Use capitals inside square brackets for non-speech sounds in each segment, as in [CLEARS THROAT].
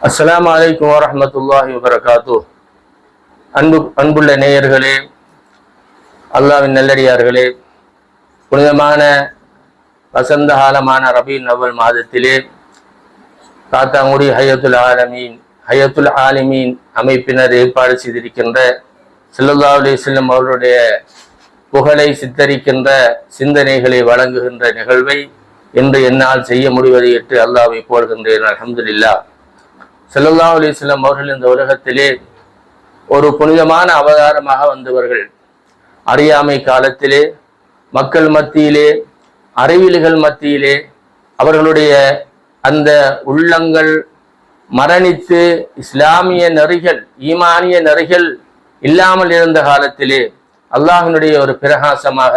அஸ்லாம் வலைக்கம் வரமத்துல்லாஹி வபரகாத்து. அன்பு அன்புள்ள நேயர்களே அல்லாவின் நல்லடியார்களே புனிதமான வசந்த காலமான ரபீன் நவல் மாதத்திலே காத்தாங்குடி ஹயத்துல் ஆலமீன் ஹயத்துல் ஆலிமீன் அமைப்பினர் ஏற்பாடு செய்திருக்கின்ற ஸல்லல்லாஹு அலைஹி வஸல்லம் அவருடைய புகழை சித்தரிக்கின்ற சிந்தனைகளை வழங்குகின்ற நிகழ்வை இன்று என்னால் செய்ய முடிவதை எட்டு அல்லாவை போடுகின்றேன் அலமதுல்லா செல்லல்லா அலைஹி அவர்கள் இந்த உலகத்திலே ஒரு புனிதமான அவதாரமாக வந்தவர்கள். அறியாமை காலத்திலே மக்கள் மத்தியிலே அறிவியல்கள் மத்தியிலே அவர்களுடைய அந்த உள்ளங்கள் மரணித்து இஸ்லாமிய நெறிகள் ஈமானிய நெறிகள் இல்லாமல் இருந்த காலத்திலே அல்லாஹினுடைய ஒரு பிரகாசமாக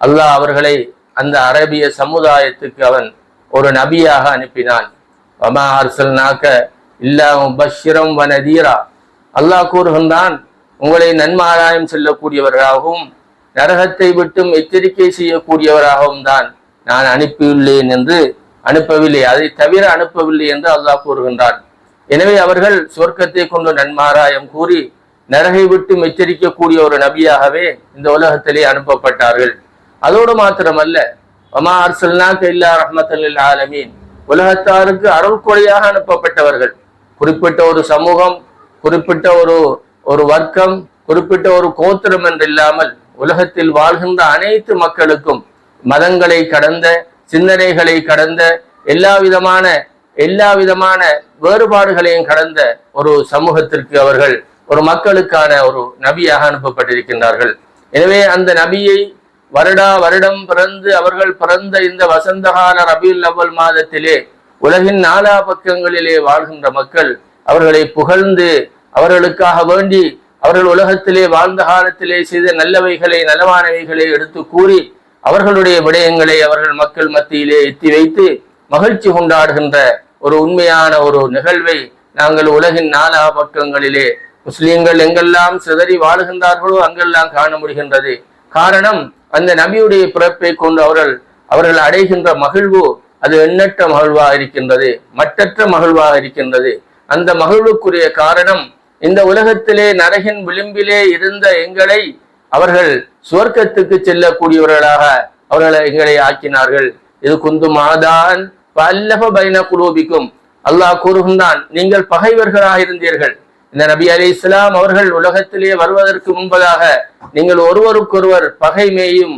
அல்லாஹ் அவர்களை அந்த அரபிய சமுதாயத்துக்கு அவன் ஒரு நபியாக அனுப்பினான். வமா அர்சல்நாக்க இல்லா முபஷிரம் வனதீரா அல்லாஹ் கூறுகின்றான் உங்களை நன்மாராயம் செல்லக்கூடியவர்களாகவும் நரகத்தை விட்டும் எச்சரிக்கை செய்யக்கூடியவராகவும் தான் நான் அனுப்பியுள்ளேன் என்று அனுப்பவில்லை. அதை தவிர அனுப்பவில்லை என்று அல்லாஹ் கூறுகின்றான். எனவே அவர்கள் சொர்க்கத்தை கொண்டு நன்மாராயம் கூறி நரகை விட்டு எச்சரிக்கக்கூடிய ஒரு நபியாகவே இந்த உலகத்திலே அனுப்பப்பட்டார்கள். அதோடு மாத்திரமல்ல அமா அர்சல்னாக்க இல்லா ரஹ்மத்தல் ஆலமீன். உலகத்தாருக்கு அருள்கொலையாக அனுப்பப்பட்டவர்கள். குறிப்பிட்ட ஒரு சமூகம் குறிப்பிட்ட ஒரு ஒரு வர்க்கம் குறிப்பிட்ட ஒரு கோத்திரம் என்று இல்லாமல் உலகத்தில் வாழ்கின்ற அனைத்து மக்களுக்கும் மதங்களை கடந்த சிந்தனைகளை கடந்த எல்லா விதமான எல்லா விதமான வேறுபாடுகளையும் கடந்த ஒரு சமூகத்திற்கு அவர்கள் ஒரு மக்களுக்கான ஒரு நபியாக அனுப்பப்பட்டிருக்கின்றார்கள். எனவே அந்த நபியை வருடா வருடம் பிறந்து அவர்கள் பிறந்த இந்த வசந்தகால ரபியுல் அவ்வல் மாதத்திலே உலகின் நாலா பக்கங்களிலே வாழ்கின்ற மக்கள் அவர்களை புகழ்ந்து அவர்களுக்காக வேண்டி அவர்கள் உலகத்திலே வாழ்ந்த காலத்திலே செய்த நல்லவைகளை நலவானவைகளை எடுத்து கூறி அவர்களுடைய விடயங்களை அவர்கள் மக்கள் மத்தியிலே எத்தி வைத்து மகிழ்ச்சி கொண்டாடுகின்ற ஒரு உண்மையான ஒரு நிகழ்வை நாங்கள் உலகின் நாலா பக்கங்களிலே முஸ்லீம்கள் எங்கெல்லாம் சிதறி வாழுகின்றார்களோ அங்கெல்லாம் காண முடிகின்றது. காரணம் அந்த நபியுடைய பிறப்பை கொண்டு அவர்கள் அவர்கள் அடைகின்ற மகிழ்வு அது எண்ணற்ற மகிழ்வாக இருக்கின்றது மற்றற்ற மகிழ்வாக இருக்கின்றது. அந்த மகிழ்வுக்குரிய காரணம் இந்த உலகத்திலே நரகின் விளிம்பிலே இருந்த எங்களை அவர்கள் சுவர்க்கத்துக்கு செல்லக்கூடியவர்களாக அவர்களை எங்களை ஆக்கினார்கள். இது குந்து மாதான் பல்லப பைன குலூபிக்கும். அல்லாஹ் கூறுகின்றான் நீங்கள் பகைவர்களாக இருந்தீர்கள். இந்த நபி அலி இஸ்லாம் அவர்கள் உலகத்திலே வருவதற்கு முன்பதாக நீங்கள் ஒருவருக்கொருவர் பகைமையும்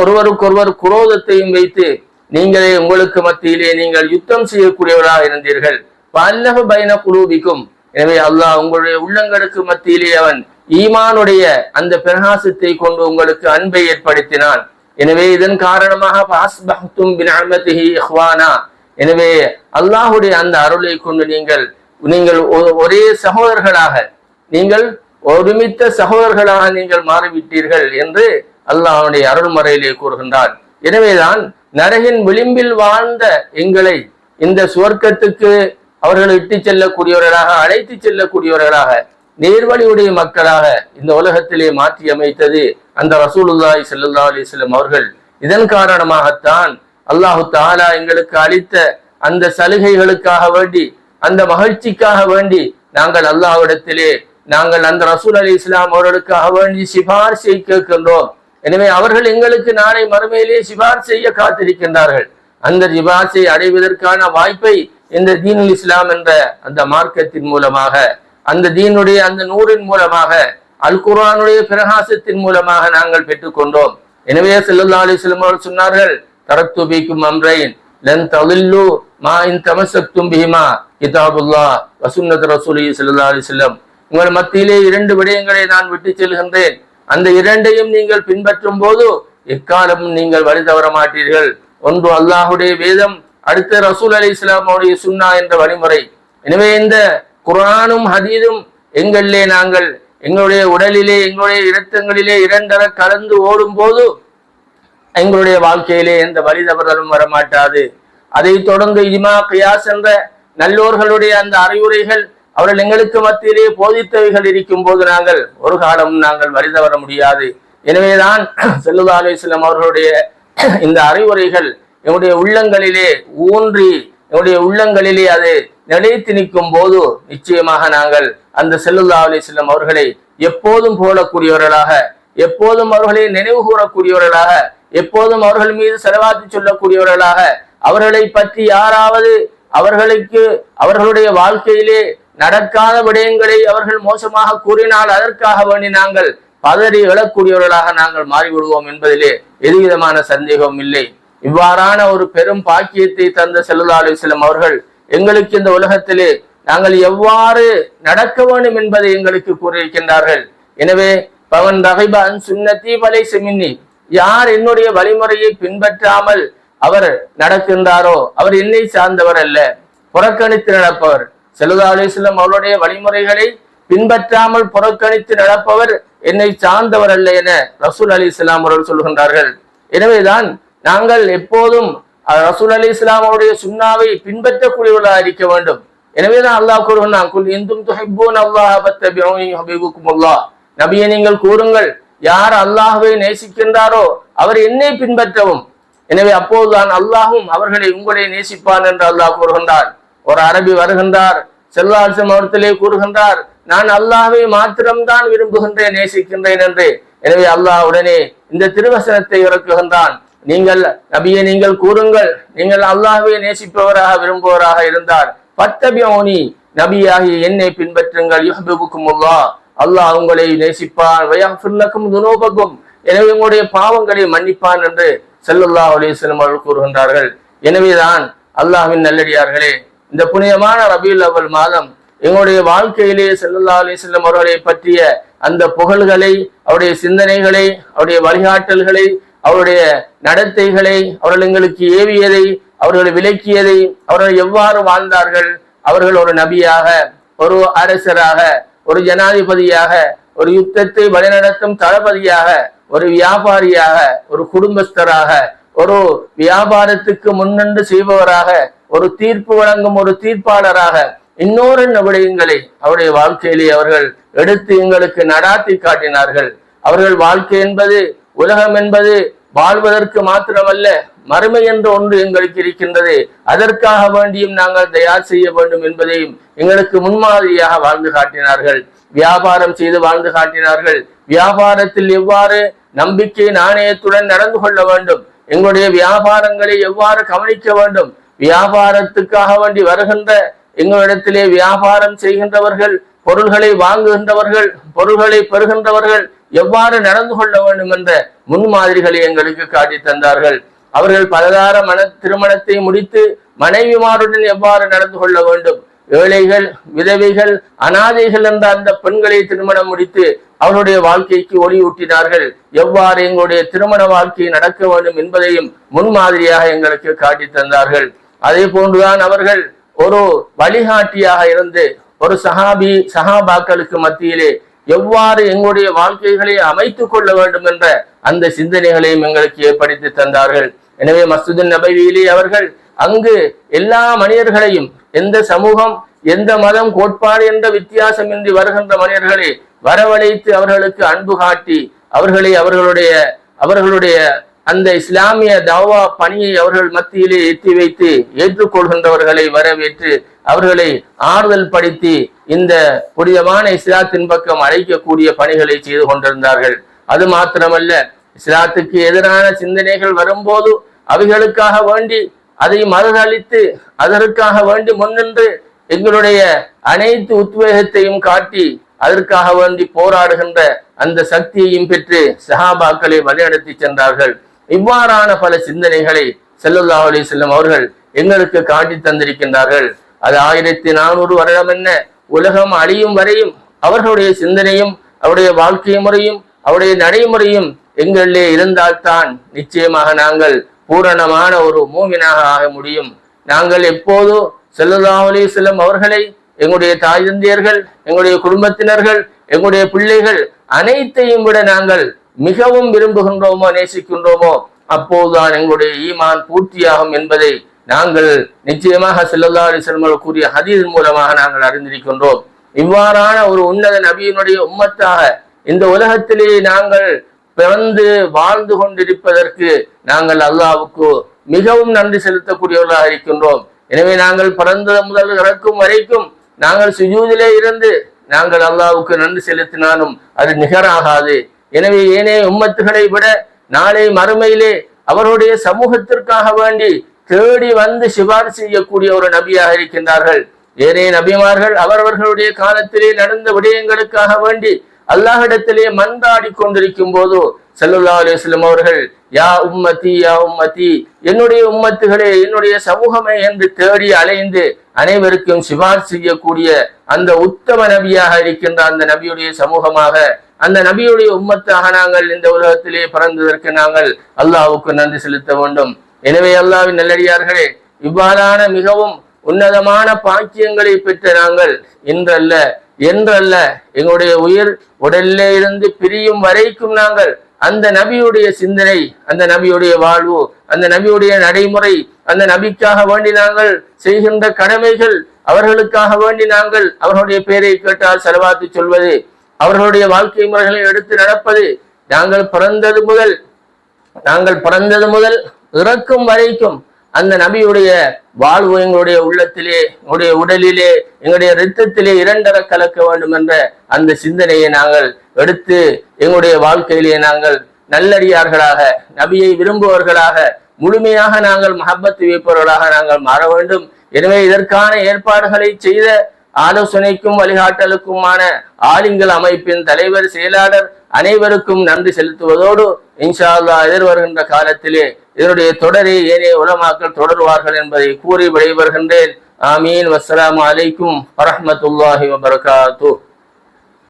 ஒருவருக்கொருவர் குரோதத்தையும் வைத்து நீங்களே உங்களுக்கு மத்தியிலே நீங்கள் யுத்தம் செய்யக்கூடியவராக இருந்தீர்கள். பல்லப பைன குலூபிக்கும் எனவே அல்லாஹ் உங்களுடைய உள்ளங்களுக்கு மத்தியிலே அவன் ஈமானுடைய அந்த பிரகாசத்தை கொண்டு உங்களுக்கு அன்பை ஏற்படுத்தினான். எனவே இதன் காரணமாக எனவே அல்லாஹுடைய அந்த அருளை கொண்டு நீங்கள் நீங்கள் ஒரே சகோதரர்களாக நீங்கள் ஒருமித்த சகோதரர்களாக நீங்கள் மாறிவிட்டீர்கள் என்று அல்லாஹனுடைய அருள்முறையிலே கூறுகின்றான். எனவேதான் நரகின் விளிம்பில் வாழ்ந்த எங்களை இந்த சுவர்க்கத்துக்கு அவர்கள் இட்டு செல்லக்கூடியவர்களாக அழைத்து செல்லக்கூடியவர்களாக நேர்வழியுடைய மக்களாக இந்த உலகத்திலே மாற்றி அமைத்தது அந்த ரசூலுல்லாய் செல்லல்லா அலிஸ்லம் அவர்கள். இதன் காரணமாகத்தான் அல்லாஹு தாலா எங்களுக்கு அளித்த அந்த சலுகைகளுக்காக வேண்டி அந்த மகிழ்ச்சிக்காக வேண்டி நாங்கள் அல்லாஹ்விடத்திலே நாங்கள் அந்த ரசூல் அலி இஸ்லாம் அவர்களுக்காக வேண்டி சிபார்சை கேட்கின்றோம். எனவே அவர்கள் எங்களுக்கு நாளை மறுமையிலே சிபார் செய்ய காத்திருக்கின்றார்கள். அந்த சிபார்சை அடைவதற்கான வாய்ப்பை இந்த தீனுல் இஸ்லாம் என்ற அந்த மார்க்கத்தின் மூலமாக அந்த தீனுடைய அந்த நூறின் மூலமாக அல் குரானுடைய பிரகாசத்தின் மூலமாக நாங்கள் பெற்றுக்கொண்டோம். எனவே செல்லல்லா அலிஸ்லம் அவர்கள் சொன்னார்கள் தரத்துபிக்கும் அம்ரைன் லன் தலில்லு மா இன் தமசக்தும் பிஹிமா கிதாபுல்லா வசுன்னத் ரசூலி செல்லல்லா அலிஸ்லம் உங்கள் மத்தியிலே இரண்டு விடயங்களை நான் விட்டு செல்கின்றேன். அந்த இரண்டையும் நீங்கள் பின்பற்றும் போது எக்காலமும் நீங்கள் வழி தவற மாட்டீர்கள். ஒன்று அல்லாஹுடைய வேதம் அடுத்த ரசூல் அலி இஸ்லாமுடைய சுன்னா என்ற வழிமுறை. எனவே இந்த குரானும் ஹதீதும் எங்களிலே நாங்கள் எங்களுடைய உடலிலே எங்களுடைய இரத்தங்களிலே இரண்டர கலந்து ஓடும் போது எங்களுடைய வாழ்க்கையிலே எந்த வழி தவறலும் வரமாட்டாது. அதை தொடர்ந்து இமா கியாஸ் என்ற நல்லோர்களுடைய அந்த அறிவுரைகள் அவர்கள் எங்களுக்கு மத்தியிலே போதித்தவைகள் இருக்கும் போது நாங்கள் ஒரு காலம் நாங்கள் வழி வர முடியாது. எனவேதான் [CLEARS THROAT] செல்லுதா அலிஸ்லாம் அவர்களுடைய [CLEARS THROAT] இந்த அறிவுரைகள் என்னுடைய உள்ளங்களிலே ஊன்றி என்னுடைய உள்ளங்களிலே அது நிலைத்து நிற்கும் போது நிச்சயமாக நாங்கள் அந்த செல்லுல்லா அலிஸ்லம் அவர்களை எப்போதும் போலக்கூடியவர்களாக எப்போதும் அவர்களை நினைவு கூறக்கூடியவர்களாக எப்போதும் அவர்கள் மீது செலவாத்து சொல்லக்கூடியவர்களாக அவர்களை பற்றி யாராவது அவர்களுக்கு அவர்களுடைய வாழ்க்கையிலே நடக்காத விடயங்களை அவர்கள் மோசமாக கூறினால் அதற்காக வேண்டி நாங்கள் பதறி எழக்கூடியவர்களாக நாங்கள் மாறிவிடுவோம் என்பதிலே எதுவிதமான சந்தேகம் இல்லை. இவ்வாறான ஒரு பெரும் பாக்கியத்தை தந்த செல்லுல்லா அலிஸ்லம் அவர்கள் எங்களுக்கு இந்த உலகத்திலே நாங்கள் எவ்வாறு நடக்க வேண்டும் என்பதை எங்களுக்கு கூறியிருக்கின்றார்கள். எனவே பவன் ரகைபான் சுண்ணத்தி வலை செமின்னி யார் என்னுடைய வழிமுறையை பின்பற்றாமல் அவர் நடக்கின்றாரோ அவர் என்னை சார்ந்தவர் அல்ல. புறக்கணித்து நடப்பவர். செலுதா அலிஸ்லம் அவருடைய வழிமுறைகளை பின்பற்றாமல் புறக்கணித்து நடப்பவர் என்னை சார்ந்தவர் அல்ல என ரசூல் அலி இஸ்லாம் அவர்கள் சொல்கின்றார்கள். எனவேதான் நாங்கள் எப்போதும் ரசூல் அலி இஸ்லாம் அவருடைய சுண்ணாவை பின்பற்றக்கூடியவர்களாக இருக்க வேண்டும். எனவேதான் அல்லாஹ் கூறுகிறான் குல் இந்தும் துஹிப்பூன் அல்லாஹ் அல்லாஹ் நபியை நீங்கள் கூறுங்கள் யார் அல்லாஹுவை நேசிக்கின்றாரோ அவர் என்னை பின்பற்றவும். எனவே அப்போதுதான் அல்லாஹும் அவர்களை உங்களை நேசிப்பான் என்று அல்லாஹ் கூறுகின்றார் ஒரு அரபி வருகின்றார் செல்வாசம் அவர்த்திலே கூறுகின்றார் நான் அல்லாஹை மாத்திரம்தான் விரும்புகின்றேன் நேசிக்கின்றேன் என்று. எனவே அல்லாஹ் உடனே இந்த திருவசனத்தை இறக்குகின்றான். நீங்கள் நபியை நீங்கள் கூறுங்கள் நீங்கள் அல்லாஹ்வை நேசிப்பவராக விரும்புவராக இருந்தார். பத்தபியோனி நபியாகி என்னை பின்பற்றுங்கள் யுஹபிபுக்கும் அல்லா அல்லாஹ் உங்களை நேசிப்பான் வயாஃபுல்லக்கும் துனோபகும் எனவே உங்களுடைய பாவங்களை மன்னிப்பான் என்று செல்லுல்லா அலைஹி வஸல்லம் அவர்கள் கூறுகின்றார்கள். எனவேதான் அல்லாஹ்வின் நல்லடியார்களே இந்த புனிதமான ரபியுல் அவல் மாதம் எங்களுடைய வாழ்க்கையிலே செல்லல்லா அலி செல்லம் அவர்களை பற்றிய அந்த புகழ்களை அவருடைய சிந்தனைகளை அவருடைய வழிகாட்டல்களை அவருடைய நடத்தைகளை அவர்கள் எங்களுக்கு ஏவியதை அவர்கள் விளக்கியதை அவர்கள் எவ்வாறு வாழ்ந்தார்கள் அவர்கள் ஒரு நபியாக ஒரு அரசராக ஒரு ஜனாதிபதியாக ஒரு யுத்தத்தை வழிநடத்தும் தளபதியாக ஒரு வியாபாரியாக ஒரு குடும்பஸ்தராக ஒரு வியாபாரத்துக்கு முன்னின்று செய்பவராக ஒரு தீர்ப்பு வழங்கும் ஒரு தீர்ப்பாளராக இன்னொரு விடயங்களை அவருடைய வாழ்க்கையிலே அவர்கள் எடுத்து எங்களுக்கு நடாத்தி காட்டினார்கள். அவர்கள் வாழ்க்கை என்பது உலகம் என்பது வாழ்வதற்கு மாத்திரமல்ல மறுமை என்ற ஒன்று எங்களுக்கு இருக்கின்றது. அதற்காக வேண்டியும் நாங்கள் தயார் செய்ய வேண்டும் என்பதையும் எங்களுக்கு முன்மாதிரியாக வாழ்ந்து காட்டினார்கள். வியாபாரம் செய்து வாழ்ந்து காட்டினார்கள். வியாபாரத்தில் எவ்வாறு நம்பிக்கை நாணயத்துடன் நடந்து கொள்ள வேண்டும்? எங்களுடைய வியாபாரங்களை எவ்வாறு கவனிக்க வேண்டும்? வியாபாரத்துக்காக வேண்டி வருகின்ற எங்களிடத்திலே வியாபாரம் செய்கின்றவர்கள் பொருள்களை வாங்குகின்றவர்கள் பொருள்களை பெறுகின்றவர்கள் எவ்வாறு நடந்து கொள்ள வேண்டும் என்ற முன்மாதிரிகளை எங்களுக்கு காட்டி தந்தார்கள். அவர்கள் பலதார மன திருமணத்தை முடித்து மனைவிமாருடன் எவ்வாறு நடந்து கொள்ள வேண்டும்? ஏழைகள் விதவைகள் அனாதைகள் என்ற அந்த பெண்களை திருமணம் முடித்து அவருடைய வாழ்க்கைக்கு ஒளியூட்டினார்கள். எவ்வாறு எங்களுடைய திருமண வாழ்க்கை நடக்க வேண்டும் என்பதையும் முன்மாதிரியாக எங்களுக்கு காட்டி தந்தார்கள். அதே போன்றுதான் அவர்கள் ஒரு வழிகாட்டியாக இருந்து ஒரு சஹாபி சஹாபாக்களுக்கு மத்தியிலே எவ்வாறு எங்களுடைய வாழ்க்கைகளை அமைத்துக் கொள்ள வேண்டும் என்ற அந்த சிந்தனைகளையும் எங்களுக்கு ஏற்படுத்தி தந்தார்கள். எனவே மசூதின் நபவியிலே அவர்கள் அங்கு எல்லா மனிதர்களையும் எந்த சமூகம் எந்த மதம் கோட்பாடு என்ற வித்தியாசமின்றி வருகின்ற மனிதர்களை வரவழைத்து அவர்களுக்கு அன்பு காட்டி அவர்களை அவர்களுடைய அவர்களுடைய அந்த இஸ்லாமிய தவா பணியை அவர்கள் மத்தியிலே எத்தி வைத்து ஏற்றுக்கொள்கின்றவர்களை வரவேற்று அவர்களை ஆறுதல் படுத்தி இந்த புனிதமான இஸ்லாத்தின் பக்கம் அழைக்கக்கூடிய பணிகளை செய்து கொண்டிருந்தார்கள். அது மாத்திரமல்ல இஸ்லாத்துக்கு எதிரான சிந்தனைகள் வரும்போது அவைகளுக்காக வேண்டி அதை மறுதளித்து அதற்காக வேண்டி முன்னின்று எங்களுடைய அனைத்து உத்வேகத்தையும் காட்டி அதற்காக வேண்டி போராடுகின்ற அந்த சக்தியையும் பெற்று சஹாபாக்களை வழிநடத்தி சென்றார்கள். இவ்வாறான பல சிந்தனைகளை செல்லல்லா அலி செல்லம் அவர்கள் எங்களுக்கு காட்டி தந்திருக்கின்றார்கள். அது ஆயிரத்தி நானூறு வருடம் என்ன? உலகம் அழியும் வரையும் அவர்களுடைய சிந்தனையும் அவருடைய வாழ்க்கை முறையும் அவருடைய நடைமுறையும் எங்களிலே இருந்தால்தான் நிச்சயமாக நாங்கள் பூரணமான ஒரு மூமினாக ஆக முடியும். நாங்கள் எப்போதோ செல்லல்லா அலி செல்லம் அவர்களை எங்களுடைய தாய் தந்தையர்கள் எங்களுடைய குடும்பத்தினர்கள் எங்களுடைய பிள்ளைகள் அனைத்தையும் விட நாங்கள் மிகவும் விரும்புகின்றோமோ நேசிக்கின்றோமோ அப்போதுதான் எங்களுடைய ஈமான் பூர்த்தியாகும் என்பதை நாங்கள் நிச்சயமாக செல்லல்லா அலிஸ்லம் கூறிய ஹதீஸ் மூலமாக நாங்கள் அறிந்திருக்கின்றோம். இவ்வாறான ஒரு உன்னத நபியினுடைய உம்மத்தாக இந்த உலகத்திலே நாங்கள் பிறந்து வாழ்ந்து கொண்டிருப்பதற்கு நாங்கள் அல்லாவுக்கு மிகவும் நன்றி செலுத்தக்கூடியவர்களாக இருக்கின்றோம். எனவே நாங்கள் பிறந்தது முதல் இறக்கும் வரைக்கும் நாங்கள் சுஜூதிலே இருந்து நாங்கள் அல்லாவுக்கு நன்றி செலுத்தினாலும் அது நிகராகாது. எனவே ஏனைய உம்மத்துகளை விட நாளை மறுமையிலே அவருடைய சமூகத்திற்காக வேண்டி தேடி வந்து சிபார் செய்யக்கூடிய ஒரு நபியாக இருக்கின்றார்கள். ஏனைய நபிமார்கள் அவரவர்களுடைய காலத்திலே நடந்த விடயங்களுக்காக வேண்டி அல்லாஹிடத்திலே மந்தாடி கொண்டிருக்கும் போது செல்லுல்லா அலிஸ்லம் அவர்கள் யா உம்மதி யா உம்மதி என்னுடைய உம்மத்துகளே என்னுடைய சமூகமே என்று தேடி அலைந்து அனைவருக்கும் சிபார் செய்யக்கூடிய அந்த உத்தம நபியாக இருக்கின்ற அந்த நபியுடைய சமூகமாக அந்த நபியுடைய உம்மத்தாக நாங்கள் இந்த உலகத்திலே பிறந்ததற்கு நாங்கள் அல்லாவுக்கு நன்றி செலுத்த வேண்டும். எனவே அல்லாவின் நல்லடியார்களே இவ்வாறான மிகவும் உன்னதமான பாக்கியங்களை பெற்ற நாங்கள் இன்றல்ல என்றல்ல. எங்களுடைய உயிர் உடலிலே இருந்து பிரியும் வரைக்கும் நாங்கள் அந்த நபியுடைய சிந்தனை அந்த நபியுடைய வாழ்வு அந்த நபியுடைய நடைமுறை அந்த நபிக்காக வேண்டி நாங்கள் செய்கின்ற கடமைகள் அவர்களுக்காக வேண்டி நாங்கள் அவர்களுடைய பெயரை கேட்டால் செலவாத்து சொல்வது அவர்களுடைய வாழ்க்கை முறைகளை எடுத்து நடப்பது நாங்கள் பிறந்தது முதல் நாங்கள் பிறந்தது முதல் இறக்கும் வரைக்கும் அந்த நபியுடைய வாழ்வு எங்களுடைய உள்ளத்திலே எங்களுடைய உடலிலே எங்களுடைய இரத்தத்திலே இரண்டர கலக்க வேண்டும் என்ற அந்த சிந்தனையை நாங்கள் எடுத்து எங்களுடைய வாழ்க்கையிலே நாங்கள் நல்லடியார்களாக நபியை விரும்புவர்களாக முழுமையாக நாங்கள் மஹப்பத்து வைப்பவர்களாக நாங்கள் மாற வேண்டும். எனவே இதற்கான ஏற்பாடுகளை செய்த ஆலோசனைக்கும் வழிகாட்டலுக்குமான ஆலிங்கல் அமைப்பின் தலைவர் செயலாளர் அனைவருக்கும் நன்றி செலுத்துவதோடு இன்ஷா அல்லாஹ் எதிர்வருகின்ற காலத்திலே இதனுடைய தொடரை ஏனைய உலமாக்கள் தொடருவார்கள் என்பதை கூறி விடைபெறுகின்றேன். ஆமீன். வசலாம் அலைக்கும் வரமத்துல்லாஹி வபர்காத்து.